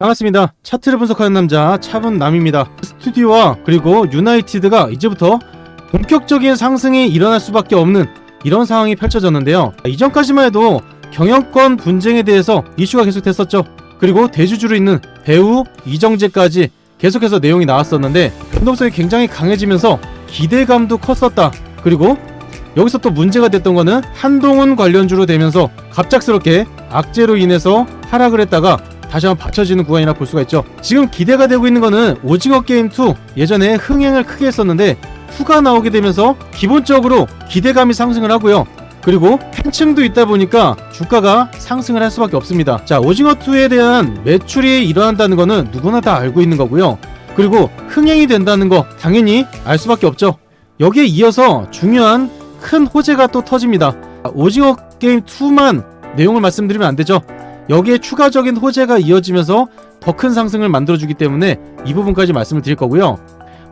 반갑습니다. 차트를 분석하는 남자 차분남입니다. 스튜디오와 그리고 유나이티드가 이제부터 본격적인 상승이 일어날 수밖에 없는 이런 상황이 펼쳐졌는데요. 이전까지만 해도 경영권 분쟁에 대해서 이슈가 계속됐었죠. 그리고 대주주로 있는 배우 이정재까지 계속해서 내용이 나왔었는데 변동성이 굉장히 강해지면서 기대감도 컸었다. 그리고 여기서 또 문제가 됐던 거는 한동훈 관련주로 되면서 갑작스럽게 악재로 인해서 하락을 했다가 다시 한번 받쳐지는 구간이라 볼 수가 있죠. 지금 기대가 되고 있는 거는 오징어 게임 2 예전에 흥행을 크게 했었는데 2가 나오게 되면서 기본적으로 기대감이 상승을 하고요. 그리고 팬층도 있다 보니까 주가가 상승을 할 수밖에 없습니다. 자, 오징어 2에 대한 매출이 일어난다는 거는 누구나 다 알고 있는 거고요. 그리고 흥행이 된다는 거 당연히 알 수밖에 없죠. 여기에 이어서 중요한 큰 호재가 또 터집니다. 오징어 게임 2만 내용을 말씀드리면 안 되죠. 여기에 추가적인 호재가 이어지면서 더 큰 상승을 만들어주기 때문에 이 부분까지 말씀을 드릴 거고요.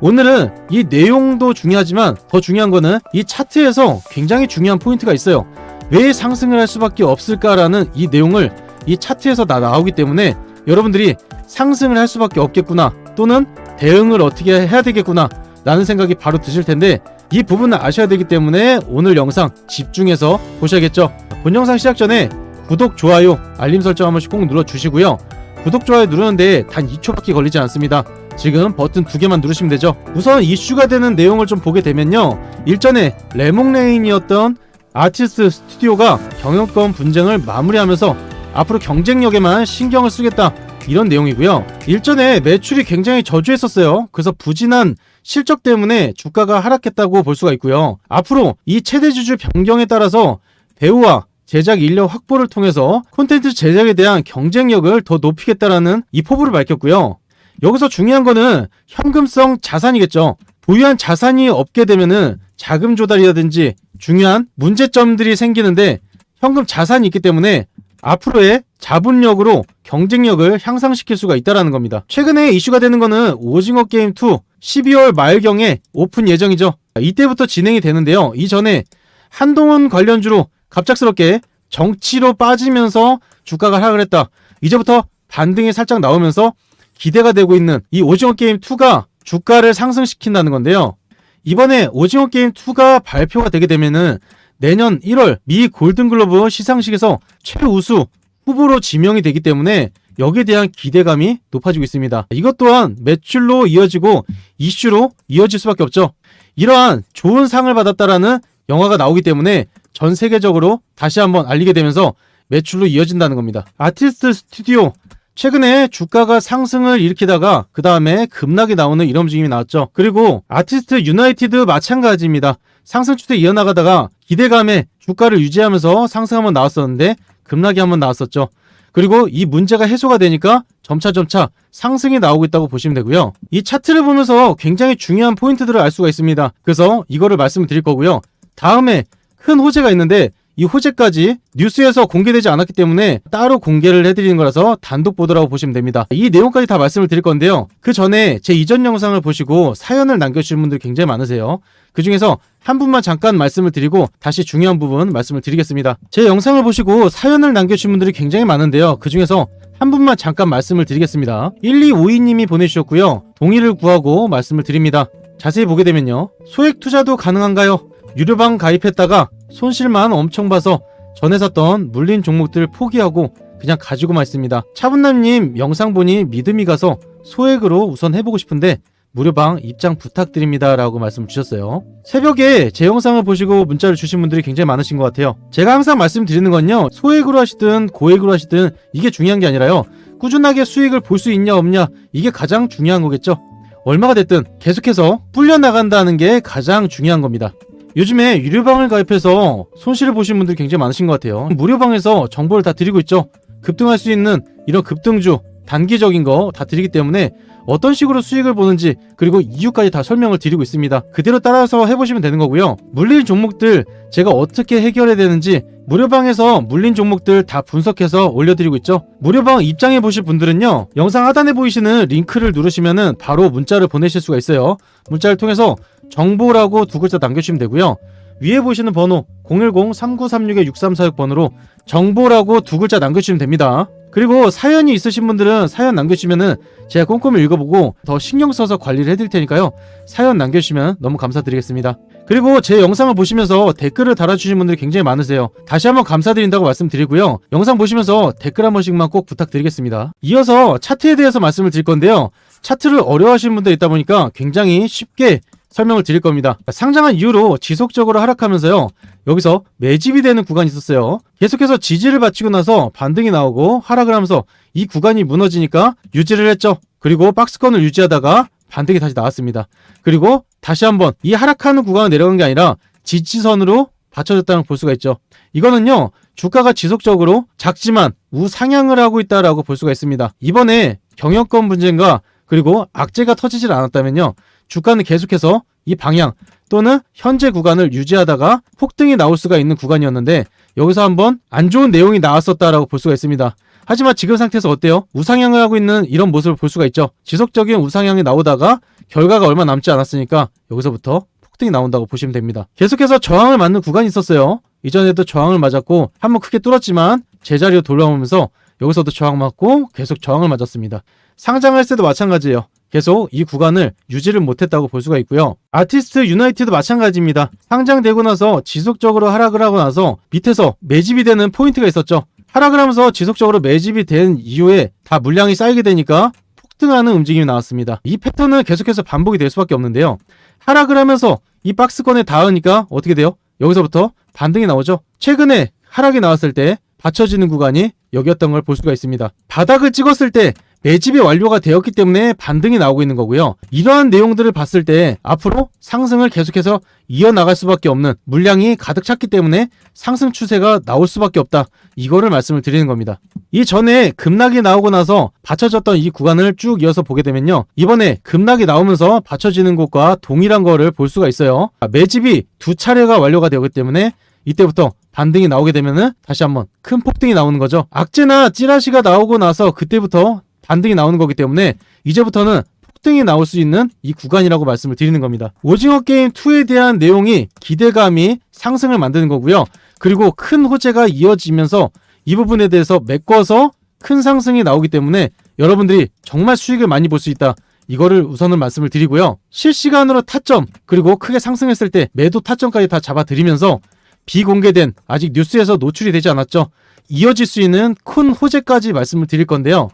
오늘은 이 내용도 중요하지만 더 중요한 거는 이 차트에서 굉장히 중요한 포인트가 있어요. 왜 상승을 할 수밖에 없을까라는 이 내용을 이 차트에서 다 나오기 때문에 여러분들이 상승을 할 수밖에 없겠구나 또는 대응을 어떻게 해야 되겠구나 라는 생각이 바로 드실 텐데 이 부분을 아셔야 되기 때문에 오늘 영상 집중해서 보셔야겠죠. 본 영상 시작 전에 구독, 좋아요, 알림 설정 한 번씩 꼭 눌러주시고요. 구독, 좋아요 누르는데 단 2초밖에 걸리지 않습니다. 지금 버튼 두 개만 누르시면 되죠. 우선 이슈가 되는 내용을 좀 보게 되면요. 일전에 레몽레인이었던 아티스트 스튜디오가 경영권 분쟁을 마무리하면서 앞으로 경쟁력에만 신경을 쓰겠다. 이런 내용이고요. 일전에 매출이 굉장히 저조했었어요. 그래서 부진한 실적 때문에 주가가 하락했다고 볼 수가 있고요. 앞으로 이 최대 주주 변경에 따라서 배우와 제작 인력 확보를 통해서 콘텐츠 제작에 대한 경쟁력을 더 높이겠다라는 이 포부를 밝혔고요. 여기서 중요한 거는 현금성 자산이겠죠. 보유한 자산이 없게 되면은 자금 조달이라든지 중요한 문제점들이 생기는데 현금 자산이 있기 때문에 앞으로의 자본력으로 경쟁력을 향상시킬 수가 있다라는 겁니다. 최근에 이슈가 되는 거는 오징어 게임 2 12월 말경에 오픈 예정이죠. 이때부터 진행이 되는데요. 이전에 한동훈 관련주로 갑작스럽게 정치로 빠지면서 주가가 하락을 했다. 이제부터 반등이 살짝 나오면서 기대가 되고 있는 이 오징어 게임 2가 주가를 상승시킨다는 건데요. 이번에 오징어 게임 2가 발표가 되게 되면은 내년 1월 미 골든글로브 시상식에서 최우수 후보로 지명이 되기 때문에 여기에 대한 기대감이 높아지고 있습니다. 이것 또한 매출로 이어지고 이슈로 이어질 수밖에 없죠. 이러한 좋은 상을 받았다라는 영화가 나오기 때문에 전 세계적으로 다시 한번 알리게 되면서 매출로 이어진다는 겁니다. 아티스트 스튜디오 최근에 주가가 상승을 일으키다가 그 다음에 급락이 나오는 이런 움직임이 나왔죠. 그리고 아티스트 유나이티드 마찬가지입니다. 상승 추세 이어나가다가 기대감에 주가를 유지하면서 상승 한번 나왔었는데 급락이 한번 나왔었죠. 그리고 이 문제가 해소가 되니까 점차 점차 상승이 나오고 있다고 보시면 되고요. 이 차트를 보면서 굉장히 중요한 포인트들을 알 수가 있습니다. 그래서 이거를 말씀을 드릴 거고요. 다음에 큰 호재가 있는데 이 호재까지 뉴스에서 공개되지 않았기 때문에 따로 공개를 해드리는 거라서 단독 보도라고 보시면 됩니다. 이 내용까지 다 말씀을 드릴 건데요. 그 전에 제 이전 영상을 보시고 사연을 남겨주신 분들 굉장히 많으세요. 그 중에서 한 분만 잠깐 말씀을 드리고 다시 중요한 부분 말씀을 드리겠습니다. 제 영상을 보시고 사연을 남겨주신 분들이 굉장히 많은데요. 그 중에서 한 분만 잠깐 말씀을 드리겠습니다. 1252님이 보내주셨고요. 동의를 구하고 말씀을 드립니다. 자세히 보게 되면요. 소액 투자도 가능한가요? 유료방 가입했다가 손실만 엄청 봐서 전에 샀던 물린 종목들 포기하고 그냥 가지고만 있습니다. 차분남님 영상 보니 믿음이 가서 소액으로 우선 해보고 싶은데 무료방 입장 부탁드립니다. 라고 말씀 주셨어요. 새벽에 제 영상을 보시고 문자를 주신 분들이 굉장히 많으신 것 같아요. 제가 항상 말씀드리는 건요. 소액으로 하시든 고액으로 하시든 이게 중요한 게 아니라요. 꾸준하게 수익을 볼 수 있냐 없냐 이게 가장 중요한 거겠죠. 얼마가 됐든 계속해서 불려나간다는 게 가장 중요한 겁니다. 요즘에 유료방을 가입해서 손실을 보신 분들이 굉장히 많으신 것 같아요. 무료방에서 정보를 다 드리고 있죠. 급등할 수 있는 이런 급등주, 단기적인 거 다 드리기 때문에 어떤 식으로 수익을 보는지 그리고 이유까지 다 설명을 드리고 있습니다. 그대로 따라서 해보시면 되는 거고요. 물린 종목들 제가 어떻게 해결해야 되는지 무료방에서 물린 종목들 다 분석해서 올려드리고 있죠. 무료방 입장해 보실 분들은요. 영상 하단에 보이시는 링크를 누르시면은 바로 문자를 보내실 수가 있어요. 문자를 통해서 정보라고 두 글자 남겨주시면 되고요. 위에 보시는 번호 010-3936-6346번으로 정보라고 두 글자 남겨주시면 됩니다. 그리고 사연이 있으신 분들은 사연 남겨주시면은 제가 꼼꼼히 읽어보고 더 신경 써서 관리를 해드릴 테니까요. 사연 남겨주시면 너무 감사드리겠습니다. 그리고 제 영상을 보시면서 댓글을 달아주신 분들이 굉장히 많으세요. 다시 한번 감사드린다고 말씀드리고요. 영상 보시면서 댓글 한 번씩만 꼭 부탁드리겠습니다. 이어서 차트에 대해서 말씀을 드릴 건데요. 차트를 어려워하시는 분들 있다 보니까 굉장히 쉽게 설명을 드릴 겁니다. 상장한 이후로 지속적으로 하락하면서요. 여기서 매집이 되는 구간이 있었어요. 계속해서 지지를 바치고 나서 반등이 나오고 하락을 하면서 이 구간이 무너지니까 유지를 했죠. 그리고 박스권을 유지하다가 반등이 다시 나왔습니다. 그리고 다시 한번 이 하락하는 구간을 내려간 게 아니라 지지선으로 받쳐졌다는 걸볼 수가 있죠. 이거는요. 주가가 지속적으로 작지만 우상향을 하고 있다라고 볼 수가 있습니다. 이번에 경영권 문제인가 그리고 악재가 터지질 않았다면요. 주가는 계속해서 이 방향 또는 현재 구간을 유지하다가 폭등이 나올 수가 있는 구간이었는데 여기서 한번 안 좋은 내용이 나왔었다라고 볼 수가 있습니다. 하지만 지금 상태에서 어때요? 우상향을 하고 있는 이런 모습을 볼 수가 있죠. 지속적인 우상향이 나오다가 결과가 얼마 남지 않았으니까 여기서부터 폭등이 나온다고 보시면 됩니다. 계속해서 저항을 맞는 구간이 있었어요. 이전에도 저항을 맞았고 한번 크게 뚫었지만 제자리로 돌아오면서 여기서도 저항 맞고 계속 저항을 맞았습니다. 상장할 때도 마찬가지예요. 계속 이 구간을 유지를 못했다고 볼 수가 있고요. 아티스트 유나이티도 마찬가지입니다. 상장되고 나서 지속적으로 하락을 하고 나서 밑에서 매집이 되는 포인트가 있었죠. 하락을 하면서 지속적으로 매집이 된 이후에 다 물량이 쌓이게 되니까 폭등하는 움직임이 나왔습니다. 이 패턴은 계속해서 반복이 될 수밖에 없는데요. 하락을 하면서 이 박스권에 닿으니까 어떻게 돼요? 여기서부터 반등이 나오죠. 최근에 하락이 나왔을 때 받쳐지는 구간이 여기였던 걸 볼 수가 있습니다. 바닥을 찍었을 때 매집이 완료가 되었기 때문에 반등이 나오고 있는 거고요. 이러한 내용들을 봤을 때 앞으로 상승을 계속해서 이어나갈 수밖에 없는 물량이 가득 찼기 때문에 상승 추세가 나올 수밖에 없다. 이거를 말씀을 드리는 겁니다. 이 전에 급락이 나오고 나서 받쳐졌던 이 구간을 쭉 이어서 보게 되면요. 이번에 급락이 나오면서 받쳐지는 곳과 동일한 거를 볼 수가 있어요. 아, 매집이 두 차례가 완료가 되었기 때문에 이때부터 반등이 나오게 되면은 다시 한번 큰 폭등이 나오는 거죠. 악재나 찌라시가 나오고 나서 그때부터 반등이 나오는 거기 때문에 이제부터는 폭등이 나올 수 있는 이 구간이라고 말씀을 드리는 겁니다. 오징어 게임 2에 대한 내용이 기대감이 상승을 만드는 거고요. 그리고 큰 호재가 이어지면서 이 부분에 대해서 메꿔서 큰 상승이 나오기 때문에 여러분들이 정말 수익을 많이 볼 수 있다. 이거를 우선은 말씀을 드리고요. 실시간으로 타점 그리고 크게 상승했을 때 매도 타점까지 다 잡아드리면서 비공개된 아직 뉴스에서 노출이 되지 않았죠. 이어질 수 있는 큰 호재까지 말씀을 드릴 건데요.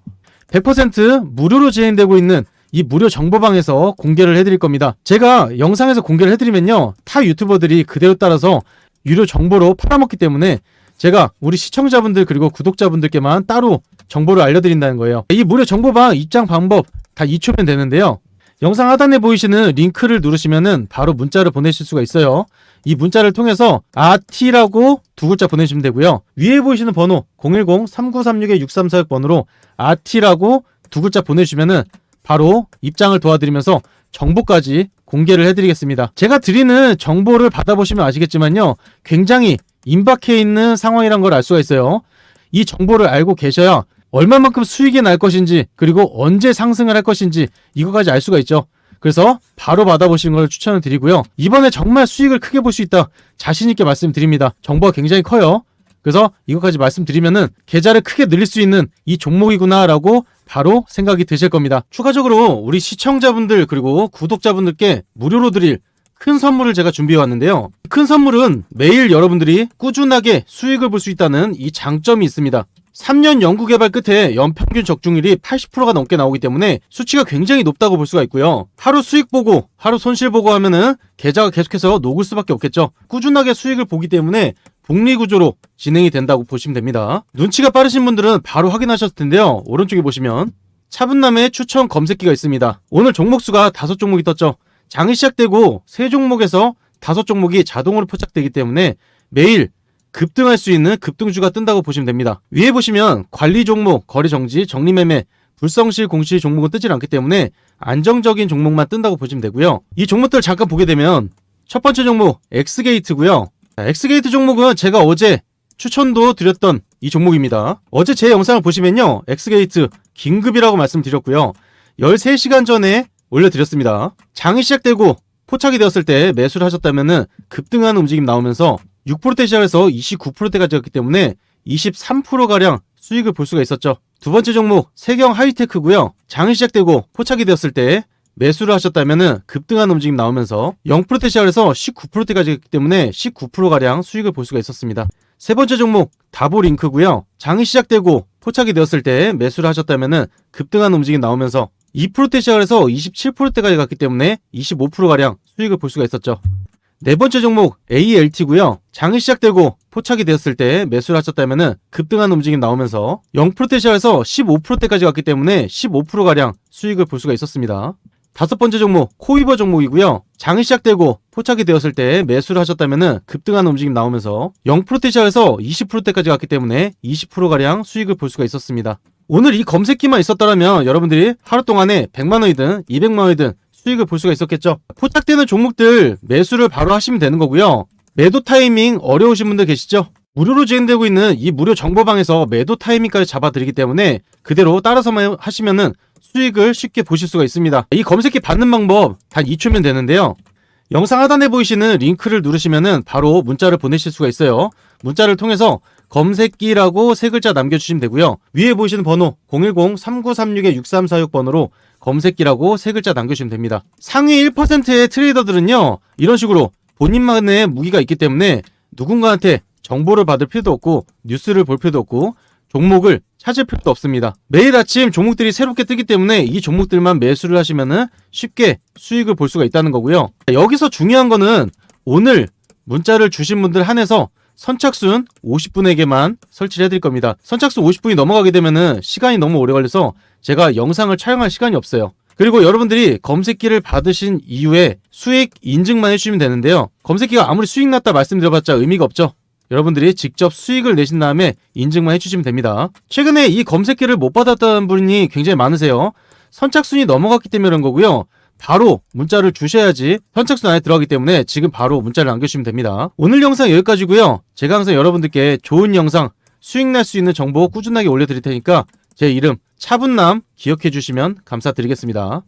100% 무료로 진행되고 있는 이 무료 정보방에서 공개를 해드릴 겁니다. 제가 영상에서 공개를 해드리면요. 타 유튜버들이 그대로 따라서 유료 정보로 팔아먹기 때문에 제가 우리 시청자분들 그리고 구독자분들께만 따로 정보를 알려드린다는 거예요. 이 무료 정보방 입장 방법 다 2초면 되는데요. 영상 하단에 보이시는 링크를 누르시면은 바로 문자를 보내실 수가 있어요. 이 문자를 통해서 RT라고 두 글자 보내주시면 되고요. 위에 보이시는 번호 010-3936-6346 번호로 RT라고 두 글자 보내주시면은 바로 입장을 도와드리면서 정보까지 공개를 해드리겠습니다. 제가 드리는 정보를 받아보시면 아시겠지만요. 굉장히 임박해 있는 상황이란 걸 알 수가 있어요. 이 정보를 알고 계셔야 얼마만큼 수익이 날 것인지 그리고 언제 상승을 할 것인지 이거까지 알 수가 있죠. 그래서 바로 받아보시는 걸 추천을 드리고요. 이번에 정말 수익을 크게 볼 수 있다. 자신있게 말씀드립니다. 정보가 굉장히 커요. 그래서 이것까지 말씀드리면은 계좌를 크게 늘릴 수 있는 이 종목이구나라고 바로 생각이 드실 겁니다. 추가적으로 우리 시청자분들 그리고 구독자분들께 무료로 드릴 큰 선물을 제가 준비해 왔는데요. 큰 선물은 매일 여러분들이 꾸준하게 수익을 볼 수 있다는 이 장점이 있습니다. 3년 연구개발 끝에 연평균 적중률이 80%가 넘게 나오기 때문에 수치가 굉장히 높다고 볼 수가 있고요. 하루 수익 보고 하루 손실 보고 하면은 계좌가 계속해서 녹을 수밖에 없겠죠. 꾸준하게 수익을 보기 때문에 복리 구조로 진행이 된다고 보시면 됩니다. 눈치가 빠르신 분들은 바로 확인하셨을 텐데요. 오른쪽에 보시면 차분남의 추천 검색기가 있습니다. 오늘 종목 수가 다섯 종목이 떴죠. 장이 시작되고 세 종목에서 다섯 종목이 자동으로 포착되기 때문에 매일 급등할 수 있는 급등주가 뜬다고 보시면 됩니다. 위에 보시면 관리 종목, 거래 정지, 정리 매매, 불성실 공시 종목은 뜨질 않기 때문에 안정적인 종목만 뜬다고 보시면 되고요. 이 종목들 잠깐 보게 되면 첫 번째 종목 엑스게이트고요. 자, 엑스게이트 종목은 제가 어제 추천도 드렸던 이 종목입니다. 어제 제 영상을 보시면요. 엑스게이트 긴급이라고 말씀드렸고요. 13시간 전에 올려드렸습니다. 장이 시작되고 포착이 되었을 때 매수를 하셨다면 급등하는 움직임 나오면서 6%대 시작해서 29%대가 되었기 때문에 23%가량 수익을 볼 수가 있었죠. 두 번째 종목 세경 하이테크고요. 장이 시작되고 포착이 되었을 때 매수를 하셨다면은 급등한 움직임 나오면서 0%대 시작해서 19%대까지 갔기 때문에 19%가량 수익을 볼 수가 있었습니다. 세 번째 종목 다보링크고요. 장이 시작되고 포착이 되었을 때 매수를 하셨다면은 급등한 움직임 나오면서 2%대 시작을 해서 27%대까지 갔기 때문에 25%가량 수익을 볼 수가 있었죠. 네 번째 종목 ALT고요. 장이 시작되고 포착이 되었을 때 매수를 하셨다면은 급등한 움직임 나오면서 0%대 시작해서 15%대까지 갔기 때문에 15%가량 수익을 볼 수가 있었습니다. 다섯 번째 종목 코이버 종목이고요. 장이 시작되고 포착이 되었을 때 매수를 하셨다면은 급등한 움직임 나오면서 0%대 시작해서 20%대까지 갔기 때문에 20%가량 수익을 볼 수가 있었습니다. 오늘 이 검색기만 있었더라면 여러분들이 하루 동안에 100만 원이든 200만 원이든 수익을 볼 수가 있었겠죠. 포착되는 종목들 매수를 바로 하시면 되는 거고요. 매도 타이밍 어려우신 분들 계시죠? 무료로 진행되고 있는 이 무료 정보방에서 매도 타이밍까지 잡아드리기 때문에 그대로 따라서만 하시면은 수익을 쉽게 보실 수가 있습니다. 이 검색기 받는 방법 단 2초면 되는데요. 영상 하단에 보이시는 링크를 누르시면은 바로 문자를 보내실 수가 있어요. 문자를 통해서 검색기라고 세 글자 남겨주시면 되고요. 위에 보이시는 번호 010-3936-6346번으로 검색기라고 세 글자 남겨주시면 됩니다. 상위 1%의 트레이더들은요, 이런 식으로 본인만의 무기가 있기 때문에 누군가한테 정보를 받을 필요도 없고, 뉴스를 볼 필요도 없고, 종목을 찾을 필요도 없습니다. 매일 아침 종목들이 새롭게 뜨기 때문에 이 종목들만 매수를 하시면은 쉽게 수익을 볼 수가 있다는 거고요. 여기서 중요한 거는 오늘 문자를 주신 분들 한해서 선착순 50분에게만 설치를 해드릴 겁니다. 선착순 50분이 넘어가게 되면은 시간이 너무 오래 걸려서 제가 영상을 촬영할 시간이 없어요. 그리고 여러분들이 검색기를 받으신 이후에 수익 인증만 해주시면 되는데요. 검색기가 아무리 수익 났다 말씀드려봤자 의미가 없죠. 여러분들이 직접 수익을 내신 다음에 인증만 해주시면 됩니다. 최근에 이 검색기를 못 받았다는 분이 굉장히 많으세요. 선착순이 넘어갔기 때문에 그런 거고요. 바로 문자를 주셔야지 선착순 안에 들어가기 때문에 지금 바로 문자를 남겨주시면 됩니다. 오늘 영상 여기까지고요. 제가 항상 여러분들께 좋은 영상, 수익 날 수 있는 정보 꾸준하게 올려드릴 테니까 제 이름 차분남 기억해 주시면 감사드리겠습니다.